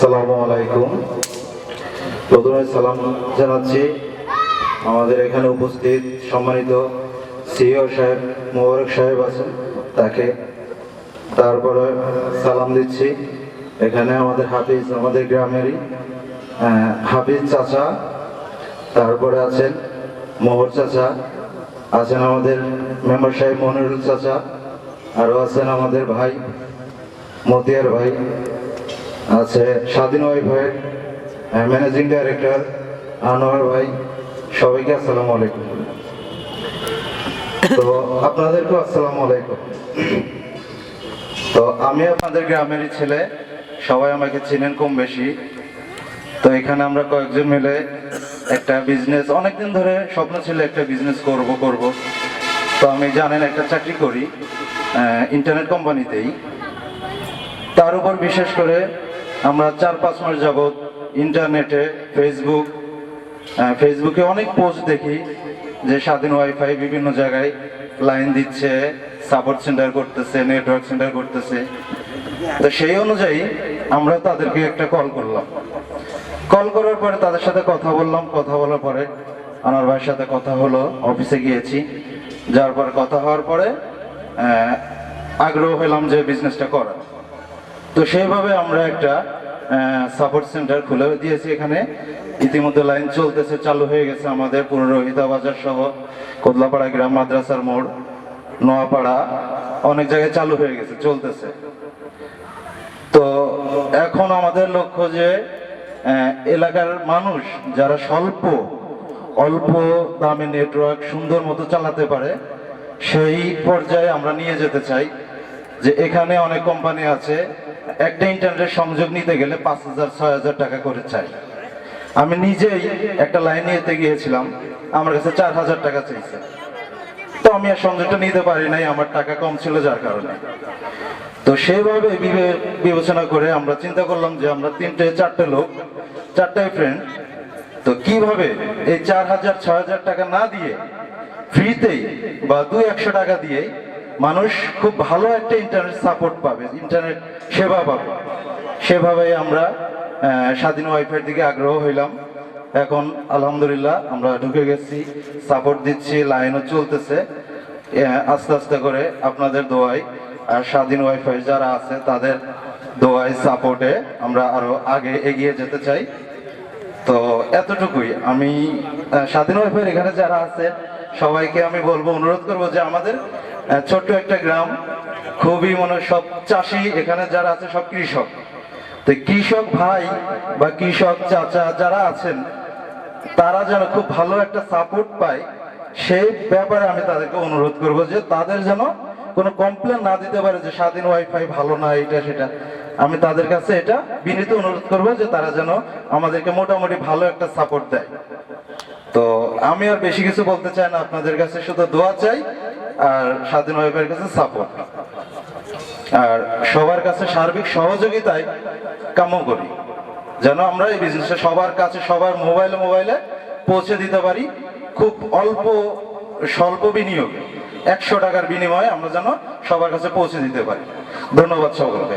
আসসালামু আলাইকুম। প্রথমে সালাম জানাচ্ছি আমাদের এখানে উপস্থিত সম্মানিত সিও সাহেব মোবারক সাহেব আছেন, তাকে তারপরে সালাম দিচ্ছি। এখানে আমাদের হাফিজ, আমাদের গ্রামেরই হাফিজ চাচা, তারপরে আছেন মোহর চাচা, আছেন আমাদের মেম্বার সাহেব মনিরুল চাচা আরও আছেন আমাদের ভাই মতিয়ার ভাই। আছে স্বাধীন ভাই ম্যানেজিং ডাইরেক্টর আনোয়ার ভাই, সবাইকে আসসালামু আলাইকুম। তো আপনাদেরকেও আসসালামু আলাইকুম। তো আমি আপনাদের গ্রামেরই ছেলে, সবাই আমাকে চিনেন কম বেশি। তো এখানে আমরা কয়েকজন মিলে একটা বিজনেস অনেকদিন ধরে স্বপ্ন ছিল একটা বিজনেস করব করব। তো আমি জানেন একটা চাকরি করি ইন্টারনেট কোম্পানিতেই তার উপর বিশেষ করে আমরা চার পাঁচ মাস যাবৎ ইন্টারনেটে ফেসবুক ফেসবুকে অনেক পোস্ট দেখি যে স্বাধীন ওয়াইফাই বিভিন্ন জায়গায় লাইন দিচ্ছে সাপোর্ট সেন্টার করতেছে নেটওয়ার্ক সেন্টার করতেছে। তো সেই অনুযায়ী আমরা তাদেরকে একটা কল করলাম। কল করার পরে তাদের সাথে কথা বললাম, কথা বলার পরে আমার ভাইয়ের সাথে কথা হলো অফিসে গিয়েছি। যাওয়ার পর কথা হওয়ার পরে আগ্রহ হলাম যে বিজনেসটা করার। তো সেইভাবে আমরা একটা সাপোর্ট সেন্টার খুলে দিয়েছি এখানে। ইতিমধ্যে লাইন চলতেছে, চালু হয়ে গেছে আমাদের পুরো রোহিতা বাজার সহ, কোদলাপাড়া গ্রাম, মাদ্রাসার মোড়, নোয়াপাড়া, অনেক জায়গায় চালু হয়ে গেছে, চলতেছে। তো এখন আমাদের লক্ষ্য যে এলাকার মানুষ যারা স্বল্প, অল্প দামে নেটওয়ার্ক সুন্দর মতো চালাতে পারে, সেই পর্যায়ে আমরা নিয়ে যেতে চাই। যে এখানে অনেক কোম্পানি আছে, একটা ইন্টারনেট সংযোগ নিতে গেলে পাঁচ হাজার, ছয় হাজার টাকা করে চাই। আমি নিজেই একটা লাইন নিতে গিয়েছিলাম, আমার কাছে চার হাজার টাকা চাইছে। তো আমি আর সংযোগটা নিতে পারি নাই, আমার টাকা কম ছিল যার কারণে। তো সেভাবে বিবে- বিবেচনা করে আমরা চিন্তা করলাম যে আমরা তিনটে, চারটে লোক, চারটাই ফ্রেন্ড তো কীভাবে এই চার হাজার, ছয় হাজার টাকা না দিয়ে ফ্রিতেই বা দুই একশো টাকা দিয়ে মানুষ খুব ভালো একটা ইন্টারনেট সাপোর্ট পাবে ইন্টারনেট সেবা পাবে। সেভাবে আমরা স্বাধীন ওয়াইফাইয়ের দিকে আগ্রহ হইলাম। এখন আলহামদুলিল্লাহ আমরা ঢুকে গেছি সাপোর্ট দিচ্ছি লাইনও চলতেছে। আস্তে আস্তে করে আপনাদের দোয়াই আর স্বাধীন ওয়াইফাই যারা আছে, তাদের দোয়াই সাপোর্টে আমরা আরও আগে এগিয়ে যেতে চাই। তো এতটুকুই আমি স্বাধীন ওয়াইফাই এখানে যারা আছে, সবাইকে আমি বলব, অনুরোধ করব যে আমাদের ছোট্ট একটা গ্রাম, খুবই মনে সব চাষি এখানে যারা আছে, সব কৃষক। তো কৃষক ভাই বা কৃষক চাচা যারা আছেন, তারা যেন খুব ভালো একটা সাপোর্ট পায়, সেই ব্যাপারে আমি তাদেরকে অনুরোধ করব যে তাদের যেন কোনো কমপ্লেন না দিতে পারে যে স্বাধীন ওয়াইফাই ভালো না, এটা, সেটা। আমি তাদের কাছে এটা বিনীত অনুরোধ করব যে তারা যেন আমাদেরকে মোটামুটি ভালো একটা সাপোর্ট দেয়। তো আমি আর বেশি কিছু বলতে চাই না, আপনাদের কাছে শুধু দোয়া চাই। আর স্বাধীন ওয়াইফাইয়ের কাছে সাপোর্ট আর সবার কাছে সার্বিক সহযোগিতায় কাম্য করি। যেন আমরা এই বিজনেসে সবার কাছে, সবার মোবাইলে মোবাইলে পৌঁছে দিতে পারি। খুব অল্প, স্বল্প বিনিয়োগ। একশো টাকার বিনিময়ে আমরা যেন সবার কাছে পৌঁছে দিতে পারি। ধন্যবাদ সকলকে।